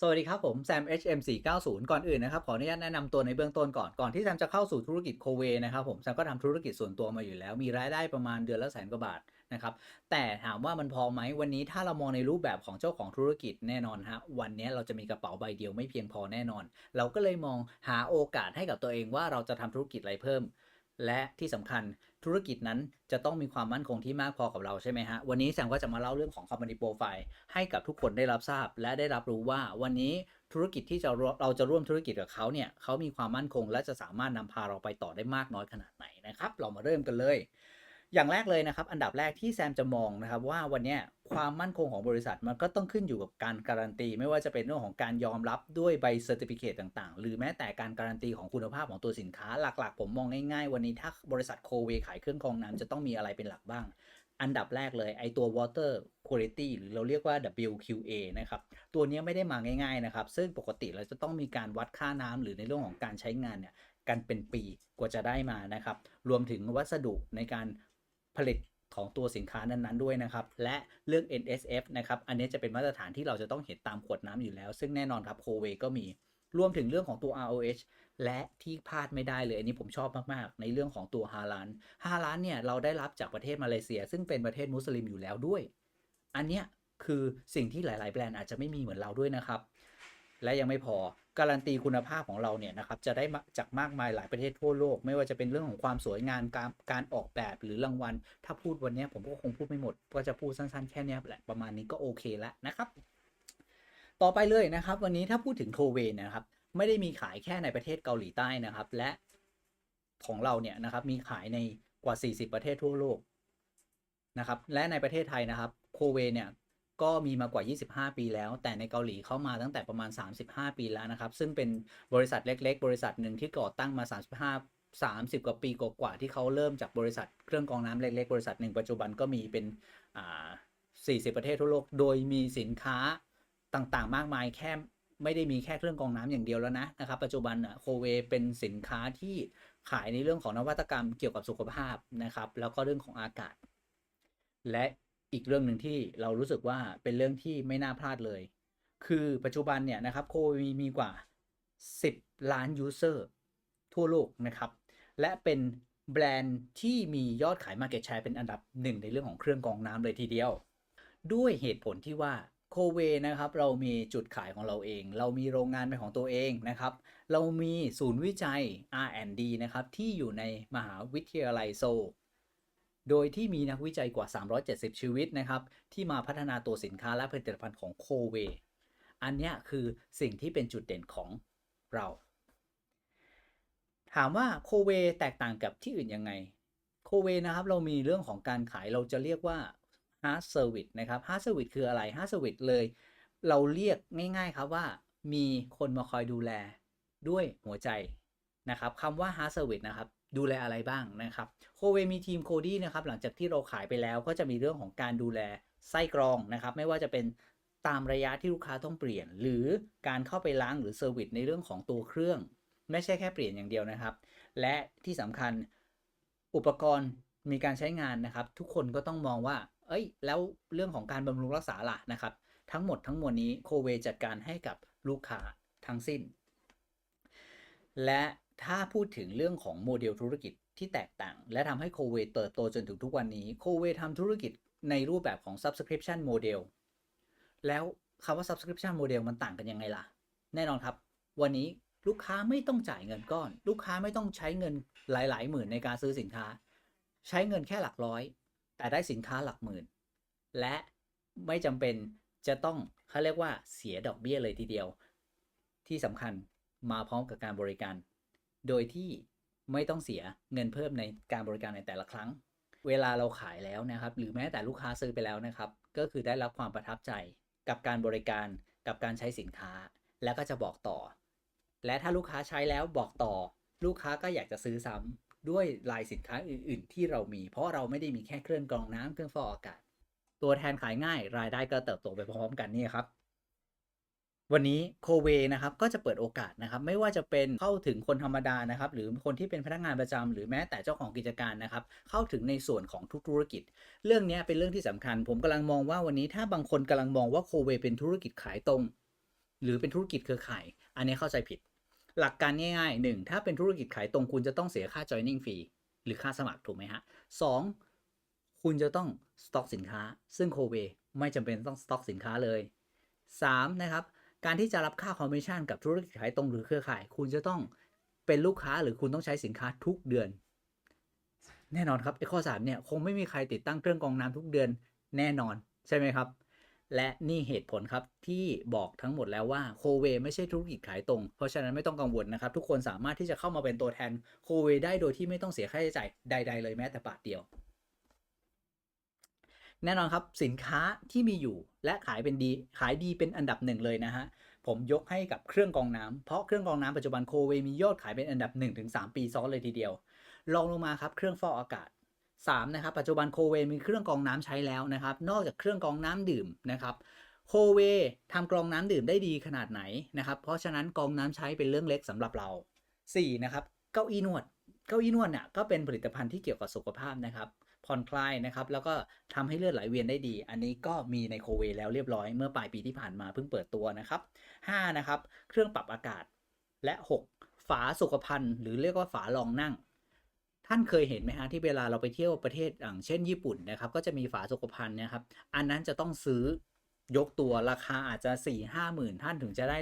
สวัสดีครับผมแซม HM490 ก่อนอื่นนะครับขออนุญาตแนะนำตัวในเบื้องต้นก่อนก่อนที่แซมจะเข้าสู่ธุรกิจโคเวนะครับผมแซมก็ทำธุรกิจส่วนตัวมาอยู่แล้ว มีรายได้ประมาณเดือนละแสนกว่าบาทนะครับแต่ถามว่ามันพอไหมวันนี้ถ้าเรามองในรูปแบบของเจ้าของธุรกิจแน่นอนฮะวันนี้เราจะมีกระเป๋าใบเดียวไม่เพียงพอแน่นอน เราก็เลยมองหาโอกาสให้กับตัวเองว่าเราจะทำธุรกิจอะไรเพิ่ม และที่สำคัญ ธุรกิจนั้นจะต้องมีความมั่นคงที่มากพอกับเราใช่ไหมฮะ วันนี้แซมก็จะมาเล่าเรื่องของ Company Profile ให้กับทุกคนได้รับทราบ และได้รับรู้ว่าวันนี้ธุรกิจที่จะเราเราจะร่วมธุรกิจกับเขาเนี่ยเขามีความมั่นคง และจะสามารถนำพาเราไปต่อได้มากน้อยขนาดไหนนะครับ เรามาเริ่มกันเลย อย่างแรกเลยนะครับ อันดับแรกที่แซมจะมองนะครับ ว่าวันนี้ความมั่นคงของบริษัทมันก็ต้องขึ้นอยู่กับการการันตี ไม่ว่าจะเป็นเรื่องของการยอมรับด้วยใบเซอร์ติฟิเคตต่างๆ หรือแม้แต่การการันตีของคุณภาพของตัวสินค้าหลักๆ ผมมองง่ายๆ วันนี้ถ้าบริษัทโคเวขายเครื่องกรองน้ำจะต้องมีอะไรเป็นหลักบ้าง อันดับแรกเลยไอตัว water quality หรือเราเรียกว่า WQA นะครับ ตัวนี้ไม่ได้มาง่ายๆนะครับ ซึ่งปกติเราจะต้องมีการวัดค่าน้ำหรือในเรื่องของการใช้งานเนี่ยกันเป็นปีกว่าจะได้มานะครับ รวมถึงวัสดุในการ ผลิตของตัวสินค้านั้นๆด้วยนะครับ และเรื่อง NSF นะครับ อันนี้จะเป็นมาตรฐานที่เราจะต้องเห็นตามขวดน้ำอยู่แล้ว ซึ่งแน่นอนครับโคเวก็มีรวมถึงเรื่องของตัว ROH และที่พลาดไม่ได้เลย อันนี้ผมชอบมากๆ ในเรื่องของตัวฮาลานฮาลานเนี่ยเราได้รับจากประเทศมาเลเซีย ซึ่งเป็นประเทศมุสลิมอยู่แล้วด้วย อันเนี้ยคือสิ่งที่หลาย ๆ แบรนด์อาจจะไม่มีเหมือนเราด้วยนะครับ และยังไม่พอ การันตีคุณภาพของเราเนี่ยนะครับจะได้มาจากมากมายหลายประเทศทั่วโลก ไม่ว่าจะเป็นเรื่องของความสวยงามการการออกแบบหรือรางวัล ถ้าพูดวันนี้ผมก็คงพูดไม่หมด ก็จะพูดสั้นๆแค่นี้แหละประมาณนี้ก็โอเคแล้วนะครับ ต่อไปเลยนะครับ วันนี้ถ้าพูดถึงโทเวนนะครับ ไม่ได้มีขายแค่ในประเทศเกาหลีใต้นะครับ และของเราเนี่ยนะครับมีขายในกว่า 40 ประเทศทั่วโลกนะครับและในประเทศไทยนะครับโคเวเนี่ย ก็มีมากว่า 25 ปีแล้ว แต่ในเกาหลีเข้ามาตั้งแต่ประมาณ 35 ปีแล้วนะครับ ซึ่งเป็นบริษัทเล็ก ๆ บริษัทหนึ่งที่ก่อตั้งมา 35 30 กว่าปีกว่าๆที่เขาเริ่มจากบริษัทเครื่องกรองน้ำเล็กๆ บริษัทหนึ่งปัจจุบันก็มีเป็นอ่า40 ประเทศทั่วโลก โดยมีสินค้าต่างๆ มากมายแค่ไม่ได้มีแค่เครื่องกรองน้ำอย่างเดียวแล้วนะนะครับ ปัจจุบันอะโคเวเป็นสินค้าที่ขายในเรื่องของนวัตกรรมเกี่ยวกับสุขภาพนะครับ แล้วก็เรื่องของอากาศ และ อีกเรื่องหนึ่งที่เรารู้สึกว่าเป็นเรื่องที่ไม่น่าพลาดเลย คือปัจจุบันเนี่ยนะครับโควีมีกว่า 10 ล้านยูเซอร์ทั่วโลกนะครับ และเป็นแบรนด์ที่มียอดขาย Market Share เป็นอันดับหนึ่งในเรื่องของเครื่องกรองน้ำเลยทีเดียว ด้วยเหตุผลที่ว่าโคเวนะครับเรามีจุดขายของเราเอง เรามีโรงงานเป็นของตัวเองนะครับ เรามีศูนย์วิจัย R&D นะครับที่อยู่ในมหาวิทยาลัยโซ โดยที่มีนักวิจัยกว่า 370 ชีวิตนะครับ ที่มาพัฒนาตัวสินค้าและผลิตภัณฑ์ของโคเว อันนี้คือสิ่งที่เป็นจุดเด่นของเรา ถามว่าโคเวแตกต่างกับที่อื่นยังไง โคเวนะครับเรามีเรื่องของการขายเราจะเรียกว่า hard service นะครับ hard service คืออะไร hard service เลย เราเรียกง่าย ๆ ครับว่ามีคนมาคอยดูแลด้วยหัวใจนะครับคำว่า hard service นะครับ ดูแลอะไรบ้างนะครับโคเวมีทีมโคดี้นะครับหลังจากที่เราขายไปแล้วก็จะมีเรื่องของการดูแลไส้กรองนะครับ ไม่ว่าจะเป็นตามระยะที่ลูกค้าต้องเปลี่ยน หรือการเข้าไปล้างหรือเซอร์วิสในเรื่องของตัวเครื่อง ไม่ใช่แค่เปลี่ยนอย่างเดียวนะครับ และที่สำคัญอุปกรณ์มีการใช้งานนะครับ ทุกคนก็ต้องมองว่า เอ้ย แล้วเรื่องของการบำรุงรักษาล่ะนะครับ ทั้งหมดทั้งมวลนี้โคเวจัดการให้กับลูกค้าทั้งสิ้น และ ถ้าพูดถึงเรื่องของโมเดลธุรกิจที่แตกต่าง และทำให้โคเวเติบโตจนถึงทุกวันนี้โคเวทำธุรกิจในรูปแบบของ subscription model แล้วคำว่า subscription model มันต่างกันยังไงล่ะ แน่นอนครับ วันนี้ลูกค้าไม่ต้องจ่ายเงินก้อน ลูกค้าไม่ต้องใช้เงินหลาย ๆ หมื่นในการซื้อสินค้า ใช้เงินแค่หลักร้อย แต่ได้สินค้าหลักหมื่น และไม่จำเป็นจะต้องเขาเรียกว่าเสียดอกเบี้ยเลยทีเดียว ที่สำคัญมาพร้อมกับการบริการ โดยที่ไม่ต้องเสียเงินเพิ่มในการบริการในแต่ละครั้ง เวลาเราขายแล้วนะครับ หรือแม้แต่ลูกค้าซื้อไปแล้วนะครับ ก็คือได้รับความประทับใจกับการบริการกับการใช้สินค้า แล้วก็จะบอกต่อ และถ้าลูกค้าใช้แล้วบอกต่อ ลูกค้าก็อยากจะซื้อซ้ำด้วยลายสินค้าอื่น ๆ ที่เรามี เพราะเราไม่ได้มีแค่เครื่องกรองน้ำเครื่องฟอกอากาศ ตัวแทนขายง่ายรายได้ก็เติบโตไปพร้อมกันนี่ครับ วันนี้โคเวนะครับก็จะเปิดโอกาสนะครับไม่ว่าจะเป็นเข้าถึงคนธรรมดานะครับหรือคนที่เป็นพนักงานประจำหรือแม้แต่เจ้าของกิจการนะครับเข้าถึงในส่วนของทุกธุรกิจ เรื่องนี้เป็นเรื่องที่สำคัญ ผมกำลังมองว่าวันนี้ถ้าบางคนกำลังมองว่าโคเวเป็นธุรกิจขายตรง หรือเป็นธุรกิจเครือข่าย อันนี้เข้าใจผิด หลักการง่ายๆหนึ่งถ้าเป็นธุรกิจขายตรงคุณจะต้องเสียค่า joining fee หรือค่าสมัครถูกไหมฮะสองคุณจะต้องสต็อกสินค้า ซึ่งโคเวไม่จำเป็นต้องสต็อกสินค้าเลย 3. นะครับ การที่จะรับค่าคอมมิชชั่นกับธุรกิจขายตรงหรือเครือข่าย คุณจะต้องเป็นลูกค้าหรือคุณต้องใช้สินค้าทุกเดือน แน่นอนครับไอ้ข้อ3เนี่ยคงไม่มีใครติดตั้งเครื่องกรองน้ำทุกเดือนแน่นอนใช่ไหมครับ และนี่เหตุผลครับที่บอกทั้งหมดแล้วว่าโคเวไม่ใช่ธุรกิจขายตรง เพราะฉะนั้นไม่ต้องกังวลนะครับ ทุกคนสามารถที่จะเข้ามาเป็นตัวแทนโคเวได้โดยที่ไม่ต้องเสียค่าใช้จ่ายใด ๆ เลยแม้แต่บาทเดียว แน่นอนครับสินค้าที่มีอยู่และขายเป็นดี ขายดีเป็นอันดับหนึ่งเลยนะฮะผมยกให้กับเครื่องกรองน้ำเพราะเครื่องกรองน้ำปัจจุบันโคเวมียอดขายเป็นอันดับ 1-3 ปีซ้อนเลยทีเดียวลองลงมาครับเครื่องฟอกอากาศ3นะครับปัจจุบันโคเวมีเครื่องกรองน้ำใช้แล้วนะครับนอกจากเครื่องกรองน้ำดื่มนะครับโคเวทำกรองน้ำดื่มได้ดีขนาดไหนนะครับเพราะฉะนั้นกรองน้ำใช้เป็นเรื่องเล็กสำหรับเรา4นะครับเก้าอี้นวด เก้าอี้นวดเนี่ยก็เป็นผลิตภัณฑ์ที่เกี่ยวกับสุขภาพนะครับผ่อนคลายนะครับแล้วก็ทำให้เลือดไหลเวียนได้ดี อันนี้ก็มีในโคเวแล้วเรียบร้อยเมื่อปลายปีที่ผ่านมาเพิ่งเปิดตัวนะครับ5นะครับเครื่องปรับอากาศและ 6 ฝาสุขภัณฑ์ หรือเรียกว่าฝารองนั่ง ท่านเคยเห็นไหมฮะที่เวลาเราไปเที่ยวประเทศอย่างเช่นญี่ปุ่นนะครับก็จะมีฝาสุขภัณฑ์นะครับ อันนั้นจะต้องซื้อยกตัวราคาอาจจะ4ี่ห้าหมื่นท่านถึงจะได้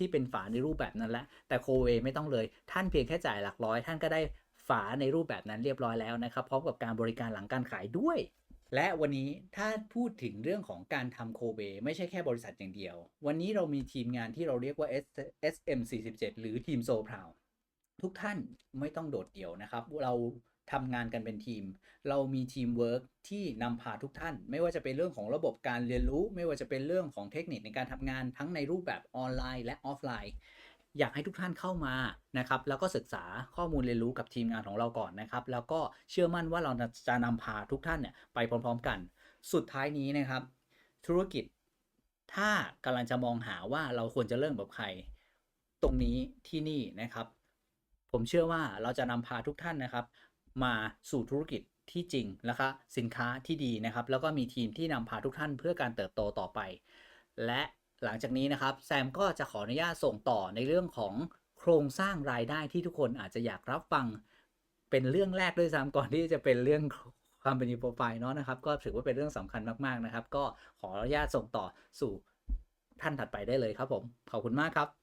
ที่เป็นฝาในรูปแบบนั้นแหละแต่โคเวไม่ต้องเลย ท่านเพียงแค่จ่ายหลักร้อย ท่านก็ได้ฝาในรูปแบบนั้นเรียบร้อยแล้วนะครับ พร้อมกับการบริการหลังการขายด้วย และวันนี้ถ้าพูดถึงเรื่องของการทำโคเบไม่ใช่แค่บริษัทอย่างเดียว วันนี้เรามีทีมงานที่เราเรียกว่า SM47 หรือทีมโซพราวทุกท่านไม่ต้องโดดเดี่ยวนะครับ เรา ทำงานกันเป็นทีม เรามีทีมเวิร์กที่นำพาทุกท่าน ไม่ว่าจะเป็นเรื่องของระบบการเรียนรู้ ไม่ว่าจะเป็นเรื่องของเทคนิคในการทำงานทั้งในรูปแบบออนไลน์และออฟไลน์ อยากให้ทุกท่านเข้ามานะครับแล้วก็ศึกษาข้อมูลเรียนรู้กับทีมงานของเราก่อนนะครับ แล้วก็เชื่อมั่นว่าเราจะนำพาทุกท่านเนี่ยไปพร้อม ๆ กัน สุดท้ายนี้นะครับ ธุรกิจถ้ากำลังจะมองหาว่าเราควรจะเริ่มกับใคร ตรงนี้ที่นี่นะครับ ผมเชื่อว่าเราจะนำพาทุกท่านนะครับ มาสู่ธุรกิจที่จริงนะคะสินค้าที่ดีนะครับ แล้วก็มีทีมที่นำพาทุกท่านเพื่อการเติบโตต่อไป และหลังจากนี้นะครับแซมก็จะขออนุญาตส่งต่อในเรื่องของโครงสร้างรายได้ที่ทุกคนอาจจะอยากรับฟังเป็นเรื่องแรกด้วยซ้ำก่อนที่จะเป็นเรื่องความเป็นโปรไฟล์เนาะนะครับ ก็ถือว่าเป็นเรื่องสำคัญมากๆนะครับ ก็ขออนุญาตส่งต่อสู่ท่านถัดไปได้เลยครับผม ขอบคุณมากครับ